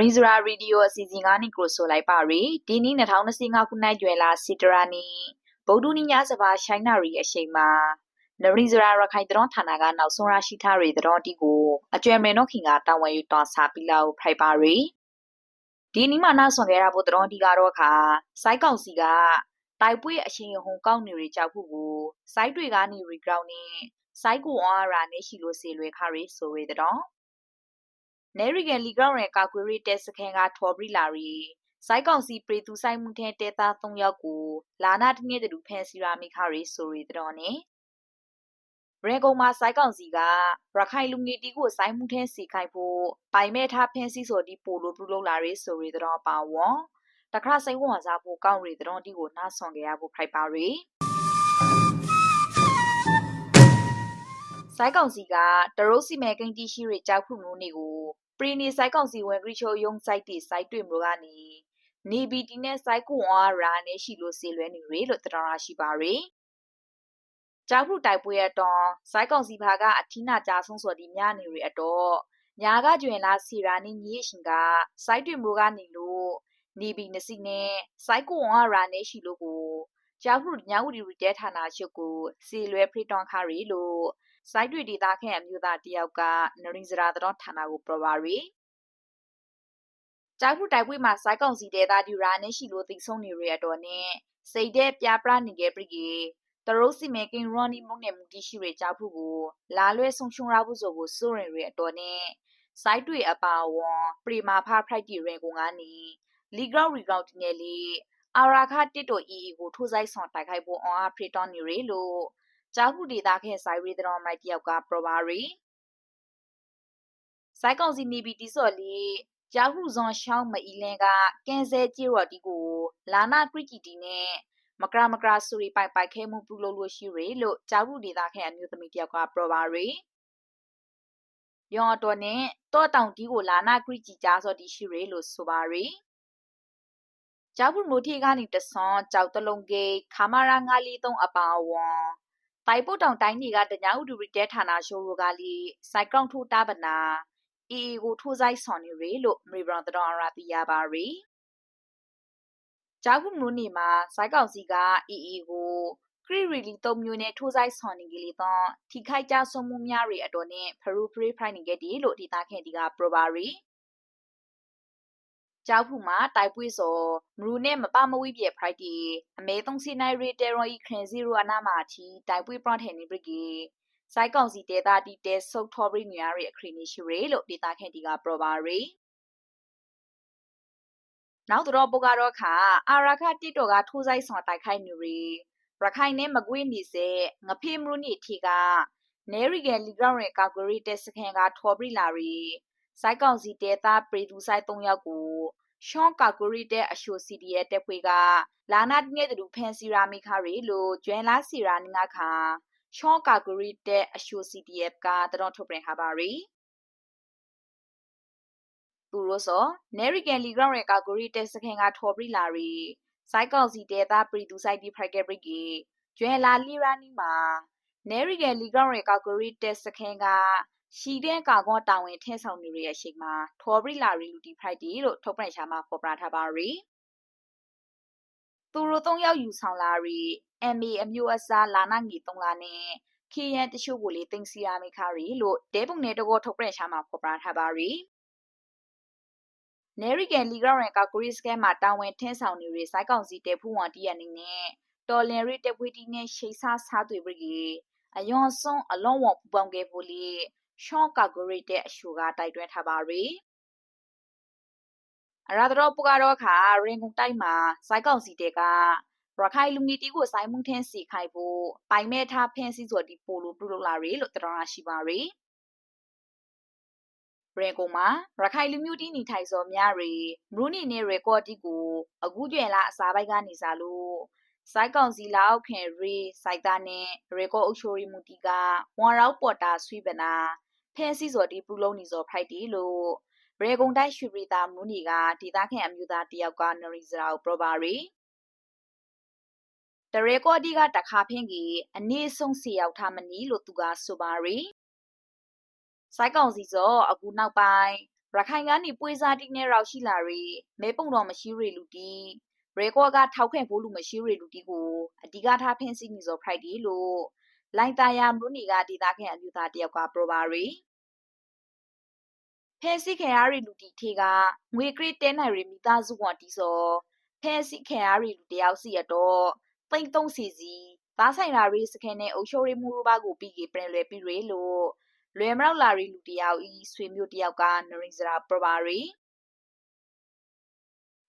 ရီဇရာရေဒီယိုအစီအစဉ်ကနေကိုဆိုလိုက်ပါရီဒီနေ့2025ခုနှစ်ကျွဲလာစီတရာနီဗုဒ္ဓနီညစပါရှိုင်းနာရီအချိန်မှာနရီဇရာရခိုင်တရောဌာနကနောက်ဆုံးရရှိထားရီတရောတီကိုအကျွဲမဲနောခင်ကတာဝန်ယူတော်စာပီလာကိုဖိုက်ပါရီဒီနေ့မှနောက်ဆွန်ခဲ့ရဖို့တရောတီကတော့ခါစိုက်ကောင်စီကတိုက်ပွဲအရှင်ဟုံကောက်နေရီကြောက်ဖို့ကိုစိုက်တွေကနေရီဂရောင်းနဲ့စိုက်ကိုအော်ရာနဲ့ရှိလို့စေလွယ်ခါရီဆိုရီတရော နေရီဂန်လီဂရောင်းရဲ့ကာကွယ်ရေးတက်စခန်းကထော်ဘရီလာရီစိုက်ကောင်စီပရီသူဆိုင်မှုထဲတဲသား၃ယောက်ကိုလာနာတနည်းတူဖန်စီရာမိခါရီဆိုရီတော်နဲ့ရေကုံမှာစိုက်ကောင်စီကရခိုင်လူငယ်တီကိုစိုက်မှုထဲစီခိုင်ဖို့ပိုင်မဲ့ထားဖန်စီဆိုဒီပိုလိုပြုလုပ်လာရီဆိုရီတော်ပါဝေါ်တခါစိတ်ဝင်စားဖို့ကောင်းရီတော်တီကိုနှာဆွန်ကြရဖို့ဖိုက်ပါရီ စိုက်ကောင်စီကတရုတ်စီမဲကိန်းတီရှိရကြောက်ခုမျိုးနေကိုပရီနီဆိုင်ကောင်စီဝင်ဂရီချိုယုံစိုက်တီစိုက်တွေ့မလို့ကနေနေဘီတီနဲ့စိုက်ကွန်အားရာနဲ့ရှိလို့စေလွဲနေရလို့တတော်ရရှိပါရယ်ကြောက်ဖုတိုက်ပွဲရတော့စိုက်ကောင်စီဘာကအထီးနာကြဆုံးစော်ဒီမြနေရအတော့ညာကကျွင်လာစီရာနေညေရှင်ကစိုက်တွေ့မလို့ကနေလို့နေဘီနစီနဲ့စိုက်ကွန်အားရာနဲ့ရှိလို့ကို ကြောက်ဖုညာဝတီရီတဲဌာနချုပ်ကိုစီလွဲဖရီတွန်ခါရီလို့စိုက်တွေဒေတာခန့်အမျိုးသားတယောက်ကနရင်စရာတော်ဌာနကိုပြောပါရီကြောက်ဖူတိုက်ပွဲမှာစိုက်ကောင်စီဒေတာဒီရာနဲ့ရှိလို့သိဆုံးနေရတော့နဲ့စိတ်တဲ့ပြပရနေခဲ့ပြီတရိုးစီမဲကင်ရော်နီမုန်နဲ့မူတီရှိရကြောက်ဖူကိုလာလွဲဆုံရှုံရဖို့ဆိုကိုစိုးရင်ရတော့နဲ့စိုက်တွေအပါဝွန်ပရီမာဖာဖရိုက်တီရဲကိုငါနီလီဂရော့ရီဂရော့တင်နယ်လီ အာရာခတစ်တိုအီကိုထိုးဆိုင်ဆောင်တိုက်ခိုက်ဖို့အွန်အားဖရီတွန်နေရလို့ကြောက်ခုဒေတာခဲဆိုင်ရီတတော်မိုက်တယောက်ကပရဘာရီစိုက်ကောင်စီနေပြီးတိစော်လီကြောက်ခုဇွန်ရှောင်းမအီလန်ကကန်ဆယ်ဂျီရော်တီကိုလာနာခရစ်ကီတီနဲ့မကရာမကရာဆူရီပိုင်ပိုက်ခဲမှုပြုလုပ်လို့ရှိရလို့ကြောက်ခုဒေတာခဲအမျိုးသမီးတယောက်ကပရဘာရီယောတော်နဲ့တောတောင်တီကိုလာနာခရစ်ကြီးကြားစော်တီရှိရလို့ဆိုပါရီ ကြောက်ဘူးမိုထေကနေတဆွန်ကြောက်တလုံးကေခါမာရာငါလီသုံးအပါဝွန်တိုင်ပုတ်တောင်တိုင်းတွေကတညာဥဒူရီတဲဌာနရှိုးရိုကလီစိုက်ကောင်ထိုးတာပနာအီအီကိုထိုးဆိုင်ဆွန်နေရလို့မရီဘရန်တတော်ရာတီယာပါရီကြောက်ဘူးမူနီမှာစိုက်ကောင်စီကအီအီကိုခရီရီလီတုံမျိုးနဲ့ထိုးဆိုင်ဆွန်နေကလေးတော့ထိခိုက်ကြဆုံးမှုများတွေအတော်နဲ့ဖရူဖရီဖိုင်နေခဲ့တယ်လို့ဒေတာခင်ဒီကပရိုဘာရီ ကြောက်ဖူမှာတိုက်ပွဲစောမရူနဲ့မပမဝိပြေဖရိုက်တီအမေသုံးစီနိုင်ရီတေရောဤခရင်ဇီရိုအနာမာတီတိုက်ပွဲပရန်ထဲနေပရီစိုက်ကောင်စီတေတာတီတဲဆုတ်ထော်ဘရီညွာရီအခရီနီရှိရီလို့ဒေတာခင်ဒီကပရိုဘာရီနောက်တော့ပုကတော့ခါအာရခတစ်တော်ကထိုးဆိုင်ဆောင်တိုက်ခိုက်နေရီရခိုင်နဲ့မကွေးနေစေငဖေးမရုနီထီကနေရီဂယ်လီဂရောင်းရဲ့ကာဂရီတက်စခန်ကထော်ဘရီလာရီစိုက်ကောင်စီတဲသားပရီသူဆိုင်၃ယောက်ကို ရှောင်းကာကူရီတဲ့အရှိုစီဒီရဲ့တက်ဖွေကလာနာတငယ်တူဖန်စီရာမိခါရီလို့ကျွမ်းလာစီရာနငါခါရှောင်းကာကူရီတဲ့အရှိုစီဒီရဲ့ကတတော်ထုတ်ပြန်ခါပါရီသူတို့ဆိုနေရီကန်လီဂရောင်းရဲ့ကာကူရီတက်စခင်ကထော်ပရီလာရီစိုက်ကောင်စီတဲသားပရီသူဆိုင်ဒီဖရိုက်ကက်ဘရစ်ကကျွဲလာလီရာနီမှာနေရီကန်လီဂရောင်းရဲ့ကာကူရီတက်စခင်က ရှိတဲ့ကာကောတာဝန်ထည့်ဆောင်နေရတဲ့အချိန်မှာထော်ဘရီလာရီလူတီဖိုက်တီလို့ထုတ်ပြန်ရှာမှာပေါ်ပြထားပါရီသူတို့သုံးယောက်ယူဆောင်လာရီ MA အမျိုးအစားလာနာငီသုံးလာနဲ့ခီယန်တချို့ကိုလေတင်စီရမိခါရီလို့တဲပုံနဲ့တကောထုတ်ပြန်ရှာမှာပေါ်ပြထားပါရီနေရီကန်လီဂရောင်းရန်ကကိုရီစကန်မှာတာဝန်ထင်းဆောင်နေရစိုက်ကောင်စီတဲဖူးဝန်တီးရနေနဲ့တော်လင်ရီတက်ဖွေးတီနဲ့ရှိဆာစားတွေပြီအယွန်စွန်အလုံးဝပူပေါင်းခဲ့ဖို့လေ ရှော့ကာဂိုရိတဲ့အရှူကတိုက်တွန်းထားပါရီအရာတော်ပူကတော့ခါရင်ကုန်တိုက်မှာစိုက်ကောင်စီတဲ့ကရခိုင်လူငီတီကိုစိုင်းမှုထင်းစီခိုင်ဖို့ပိုင်မဲ့ထားဖင်းစီဆိုဒီပိုလိုပြုလုပ်လာရီလို့တော်ရရှိပါရီရင်ကုန်မှာရခိုင်လူမျိုးတီနေထိုင်စော်များရီမရူနီနဲ့ရေကော့တီကိုအခုကျွင်လာအစားပိုက်ကနေစားလို့စိုက်ကောင်စီလောက်ခင်ရီစိုက်သားနဲ့ရေကော့အုပ်ချိုရီမူတီကဝမ်ရောက်ပေါ်တာဆွေးပနာ ဖဲစီစော်ဒီပူလုံးနေစော်ဖိုက်တီလို့ရေကုံတိုက်ရွှေပြည်သားမူနီကဒေသခံအမျိုးသားတယောက်ကနရီဇရာကိုပရပါရီတရေကောဒီကတခါဖင်းကြီးအနည်းဆုံးစီရောက်ထားမနီလို့သူကဆိုပါရီစိုက်ကောင်စီစောအခုနောက်ပိုင်းရခိုင်ကနေပွေစားတိနဲ့ရောက်ရှိလာရီမဲပုံတော်မရှိရီလူတီရေကောကထောက်ခဲဖို့လူမရှိရီလူတီကိုအဓိကထားဖင်စီနေစောဖိုက်ဒီလို့လိုင်တာယာမလို့နေကဒေတာခဲအမျိုးသားတယောက်ကပရိုပါရီ ဖဲစီခဲရရီလူတီထေကငွေကရစ်တဲနိုင်ရီမိသားစုကွန်တီစောဖဲစီခဲရရီလူတယောက်စီရတော့သိမ့်သုံးစီစီသားဆိုင်လာရီစခဲနဲ့အုပ်ချုပ်ရေးမှုရပါကိုပြီးကေပြန်လွယ်ပြီးရေလို့လွယ်မရောက်လာရီလူတယောက်ဤဆွေမျိုးတယောက်ကနရင်စရာပရပါရီ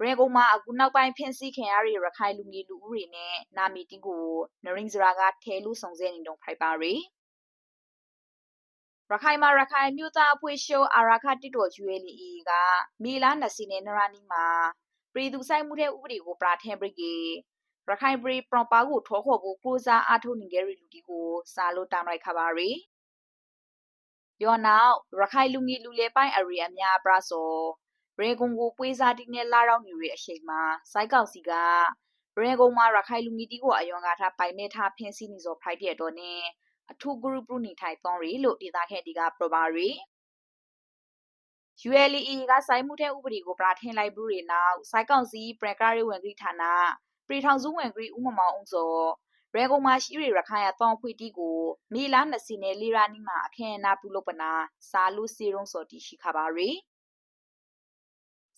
ရေကုံမှာအခုနောက်ပိုင်းဖင်စီခင်ရရီရခိုင်လူငယ်လူဦးတွေနဲ့နာမီတီကိုနရင်စရာကထဲလူဆောင်စဲနေတော့ဖိုက်ပါရီ ရခိုင်မှာရခိုင်မြို့သားအဖွဲ့ရှုံးအာရခတစ်တော်ကျွေးလီအီကမီလာနစီနေနရနီမှာပြည်သူဆိုင်မှုတဲ့ဥပဒေကိုပရာထန်ဘရစ်ကေရခိုင်ပြည်ပရပါကိုထောခေါ်ဖို့ကိုစားအားထုတ်နေကြရီလူတီကိုစာလို့တာမိုက်ခပါရီယောနောက်ရခိုင်လူငီလူလေပိုင်းအရီအများပရာစောရေကုံကိုပွေးစားတိနဲ့လာရောက်နေရအချိန်မှာစိုက်ကောက်စီကရေကုံမှာရခိုင်လူငီတီကိုအယွန်ကထားပိုင်မဲ့ထားဖင်းစီနေစောဖိုက်တဲ့တော့နဲ့ အထူး group ပရုနေထိုင်သွန်ရီလို့ဒေတာခဲ့ဒီကပရပါရီ ULE ကစိုင်းမှုတဲ့ဥပဒေကိုပရာထင်လိုက်ဘူးတွေနောက်စိုက်ကောင်စီပရကရီဝင်ကြီးဌာနပြည်ထောင်စုဝင်ကြီးဦးမမောင်အောင်စောရေကုံမှာရှိရရခိုင်ရတောင်းဖွေတီကိုမေလာ20နဲ့လီရာနီမှာအခမ်းအနားပြုလုပ်ပနာစာလူစီရုံစောတီရှိခပါရီ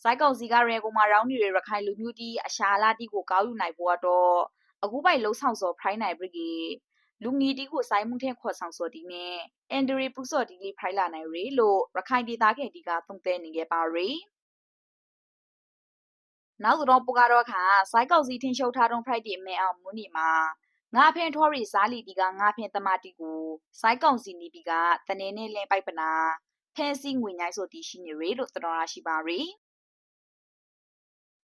စိုက်ကောင်စီကရေကုံမှာရောင်းနေရရခိုင်လူမျိုးတီအရှာလာတီကိုကောက်ယူနိုင်ဖို့တော့အခုပိုက်လှုပ်ဆောင်စောဖရိုင်းနိုင်ပြီကေ လူငီတီကိုစိုင်းမှုထက်ခေါ်ဆောင်စောတီနဲ့အန်ဒရီပူစောတီလေးဖိုင်လာနိုင်ရီလို့ရခိုင်ဒေသကတီကသုံးသဲနေခဲ့ပါရီနောက်တော့ပူကတော့ခါစိုက်ကောက်စီထင်းရှုပ်ထားတော့ Friday မဲအောင်မွနီမှာငါဖင်ထော်ရီစားလီတီကငါဖင်တမတီကိုစိုက်ကောက်စီနီပီကတနေနဲ့လဲပိုက်ပနာဖဲစီငွေညိုင်းဆိုတီရှိနေရီလို့တော်ရရှိပါရီ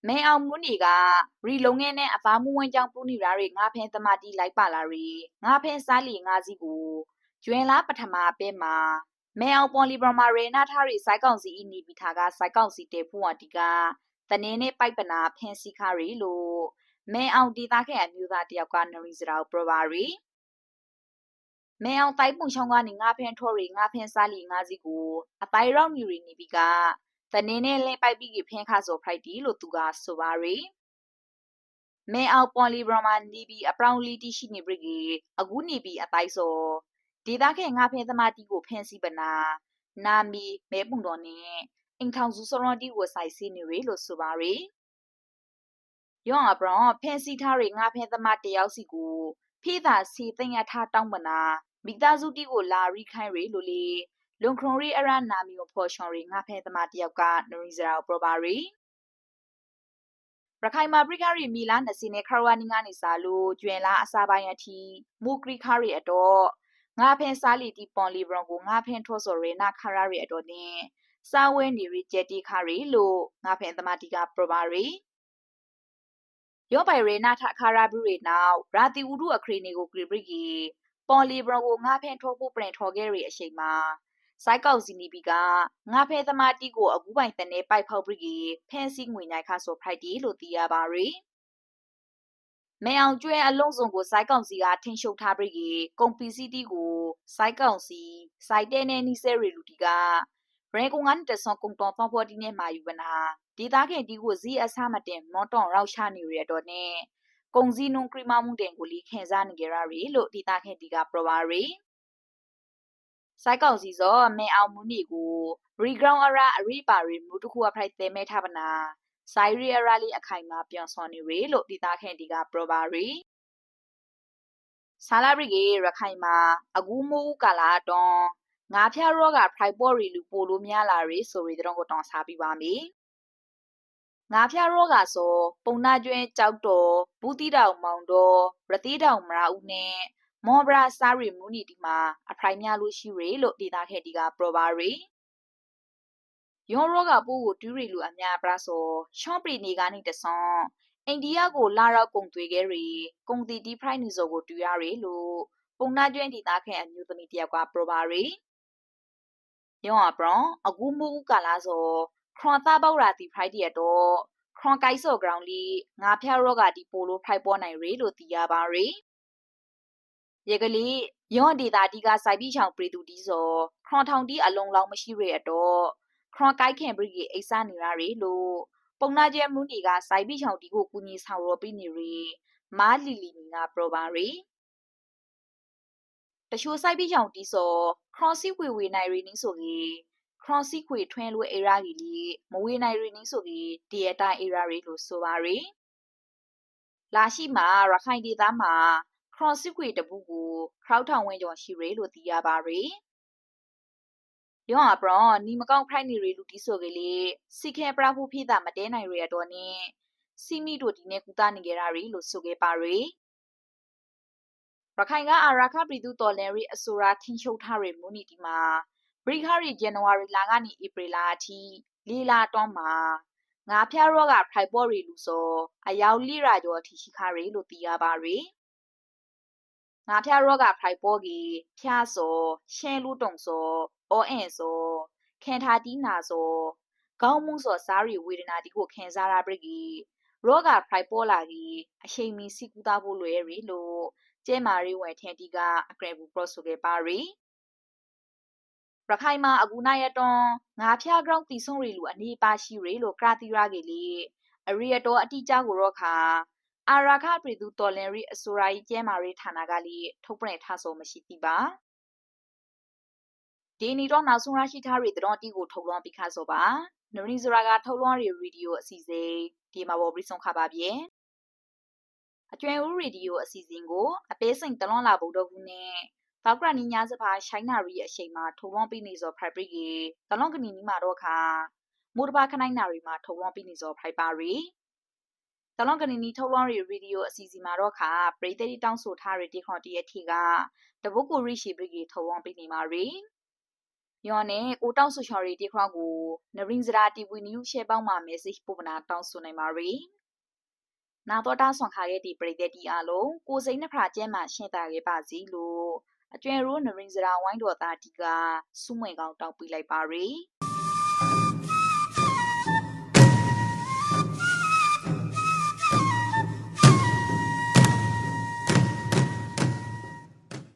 မဲအောင်မွနီကရီလုံငယ်နဲ့အသားမွန်းကြောင်ပူနီရာတွေငါဖင်တမတီလိုက်ပါလာရီငါဖင်စားလီငါစီကိုကျွင်လားပထမပဲမှာမဲအောင်ပွန်လီဘရမာရေနာထားရီစိုက်ကောက်စီအီနီပီထာကစိုက်ကောက်စီတေဖူဝတီကတနင်းနဲ့ပိုက်ပနာဖန်စီခါရီလို့မဲအောင်ဒေတာခဲ့အမျိုးသားတယောက်ကနရီစရာကိုပရပါရီမဲအောင်တိုက်ပုံချောင်းကနေငါဖန်ထော်ရီငါဖန်စားလီငါစီကိုအပိုင်ရောက်နေရီနေပြီက တနင်းနဲ့လဲပိုက်ပြီးဖန်ခါဆိုဖရိုက်တီလို့သူကဆိုပါရီမဲအောင်ပွန်လီဘရမန်နီဘီအပရောင်လီတီရှိနေပြီကအခုနေပြီအတိုက်ဆိုဒေတာခဲ့ငါဖန်သမားတီကိုဖန်စီပနာနာမီမဲပုံတော်နဲ့အိမ်ထောင်စုစရွန်တီကိုဆိုင်စီနေရလို့ဆိုပါရီယောင်အပရောဖန်စီထားရီငါဖန်သမားတယောက်စီကိုဖေးသာစီသိရထားတောင်းပနာမိသားစုတီကိုလာရီခိုင်းရီလို့လေ လွန်ခရွန်ရီအရနာမီကိုဖော်ရှော်ရီငါဖန်သမားတယောက်ကနရီဇရာကိုပရပါရီရခိုင်မှာပရိကာရီမီလာ20နဲ့ခရဝနီကနေစားလို့ကျွင်လာအစာပိုင်းအထိမူကရီခါရီအတော့ငါဖန်စားလီတီပွန်လီဘရွန်ကိုငါဖန်ထော့ဆိုရေနာခါရီအတော့နဲ့စာဝဲနေရီဂျက်တီခါရီလို့ငါဖင်သမာတီကပရပါရီယောပိုင်ရေနာထခါရာဘရီနောက်ရာတီဝုဒုအခရီနေကိုဂရီဘရီကီပေါ်လီဘရကိုငါဖင်ထောဖို့ပြင်ထောခဲ့ရီအချိန်မှာ စိုက်ကောက်စီနီပီကငါဖဲသမာတီကိုအကူပိုင်တနေပိုက်ဖောက်ပြီးကြီးဖန်စီငွေနိုင်ခါဆိုဖိုက်တီလို့သိရပါရီမဲအောင်ကျွဲအလုံးစုံကိုစိုက်ကောင်စီကထင်းရှုပ်ထားပြီးကြီးကွန်ပီစီတီကိုစိုက်ကောင်စီစိုက်တဲနေနီဆယ်ရီလူတီကရေကုံကန်တဆွန်ကုံတော်ဖောဖောဒီနေမာယူပနာဒေတာခင်ဒီကိုဇီအဆမတင်မော်တော်ရောက်ချနေရတော့နဲ့ကုံစည်းနုံကရီမမှုတင်ကိုလီခင်စားနေကြရရီလို့ဒေတာခင်ဒီကပရပါရီ စိုက်ကောက်စီစောမဲအောင်မှုနီကိုရီဂရောင်းအရာအရိပါရီမူတခုအဖိုက်တဲမဲထားပနာဆိုင်ရီအရာလီအခိုင်မှာပြောင်းစောနေရီလို့ဒေတာခင်ဒီကပရပါရီဆာလာဘရီကေရခိုင်မှာအကူမိုးကာလာတော့ငါဖျားရော့က primary လူပိုလို့များလာရီဆိုရီတော့ကိုတောင်းစားပြပါမယ်ငါဖျားရော့ကဆိုပုံနာကျွင်းကြောက်တော်ဘူးတိတောင်မောင်တော်ရတိတောင်မရာဦးနဲ့ မောဘရာစာရီမူနီဒီမှာအဖရိုင်များလို့ရှိရီလို့ဒေတာခဲ့ဒီကပရပါရီယွန်ရော့ကပိုးကိုတူးရီလူအများပရာဆိုရှော့ပရီနေကနေတဆွန်အိန္ဒိယကိုလာရောက်ကုန်သွေခဲ့ရီကုန်တီတီဖရိုင်နီဇိုကိုတူရရီလို့ပုံနာကျွင်းဒေတာခဲ့အမျိုးသမီးတယောက်ကပရပါရီယောအပရန်အကူမူကလာစောခရန်တာဘောက်ရာတီဖရိုက်ဒီတော့ခရန်ကိုက်ဆော့ဂရောင်းလီငါဖျားရော့ကဒီပိုလိုဖိုက်ပေါ်နိုင်ရီလို့သိရပါရီ ရေကလေးယောဒေတာတီကစိုက်ပြီးချောင်ပရီတူတီစောခရန်ထောင်တီအလုံးလောင်းမရှိရတော့ခခရွန်ကိုက်ခင်ဘရီအိဆာနေရရီလို့ပုံနာကျဲမှုနီကစိုက်ပြီးချောင်ဒီကိုကူညီဆောင်ရောပြီးနေရီမာလီလီနီကပရောပါရီတချို့စိုက်ပြီးချောင်တီစောခရွန်စီဝေဝေနိုင်ရီနင်းဆိုကြီးခရွန်စီခွေထွန်းလို့အေရာကြီးလီမဝေနိုင်ရီနင်းဆိုကြီးဒီယတိုင်အေရာရီလို့ဆိုပါရီလာရှိမှာရခိုင်ဒေသမှာ ခရွန်စီခွေတပူကိုခရောက်ထောင်ဝင်းကျော်ရှိရီလို့သိရပါရီယောအပရောနီမကောင်းဖိုင်နေရီလူတီဆိုကလေးစီခဲပရာဖူဖိတာမတဲနိုင်ရတော့နင်းစီမီတို့ဒီနေကူတာနေကြတာရီလို့ဆိုခဲ့ပါရီရခိုင်ကအာရာခပြည်သူတော်လန်ရီအဆိုရာထင်းချုပ်ထားရမူနီတီမှာဘရိခရီဇန်နဝါရီလကနေဧပြီလအထိလေးလာတော့မှာငါဖျားရော့ကဖိုက်ပေါ်ရီလူစောအယောက်လိရာကျော်အထိရှိခါရီလို့သိရပါရီ ငါဖျားရော့ကဖိုက်ပေါ်ကြီးဖျားစောရှဲလူတုံစောအောအန်စောခံထားတီးနာစောကောင်းမှုစောစားရီဝေဒနာဒီကိုခံစားရပရိကြီးရောဂါဖိုက်ပေါ်လာကြီးအချိန်မီစီကူတာဖို့လွယ်ရီလို့ကျဲမာရီဝယ်ထန်တီကအကရဘူပရော့ဆိုခဲ့ပါရီရခိုင်မှာအကူနာရတွန်ငါဖျားကြောင်းတီဆုံရီလူအနေပါရှိရီလို့ကရာတီရာကလေးအရီယတော်အတိအကျကိုတော့ခါ အာရာခပြည်သူတော်လန်ရီအစိုးရကြီးကျဲမာရီဌာနကလေးထုတ်ပြန်ထားဆိုမရှိသေးပါဒီနီတော့နောက်ဆုံးရရှိထားရီတတော်တီကိုထုတ်လွှင့်ပြီးခါဆိုပါနရီဇရာကထုတ်လွှင့်ရီဗီဒီယိုအစီအစဉ်ဒီမှာပေါ်ပြီးဆုံးခပါပြေအကျွမ်းဦးရေဒီယိုအစီအစဉ်ကိုအပေးစိန်တလွန်လာဖို့တော့ခုနဲ့တောက်ကရနီညာစပါရှိုင်းနာရီအချိန်မှာထုံလွန်ပြီးနေစောဖရိုက်ပရီတလွန်ကနီနီမှာတော့ခါမိုးတပါခနိုင်နာရီမှာထုံလွန်ပြီးနေစောဖရိုက်ပါရီ တလွန်ကနီနီထုတ်လွန်ရီရေဒီယိုအစီအစဉ်မှာတော့ခါပရိသတ်တောင်းဆိုထားတဲ့ဒီခွန်တီရဲ့ထီကတပုတ်ကိုရိရှိပရီထုံလွန်ပြီးနေမှာရီယောနဲ့ကိုတောင်းဆိုချော်ရီဒီခွန်ကိုနရင်စရာတီဝီနျူရှဲပေါင်းမှာ message ပို့ပနာတောင်းဆိုနိုင်ပါရီနာတော်တာဆွန်ခါရဲ့ဒီပရိသတ်တီအားလုံးကိုစိန်နှဖရာကျဲမှာရှင်းတာခဲ့ပါစီလို့အကျွဲရိုးနရင်စရာဝိုင်းတော်သားတီကစုမွေကောင်းတောက်ပြလိုက်ပါရီ။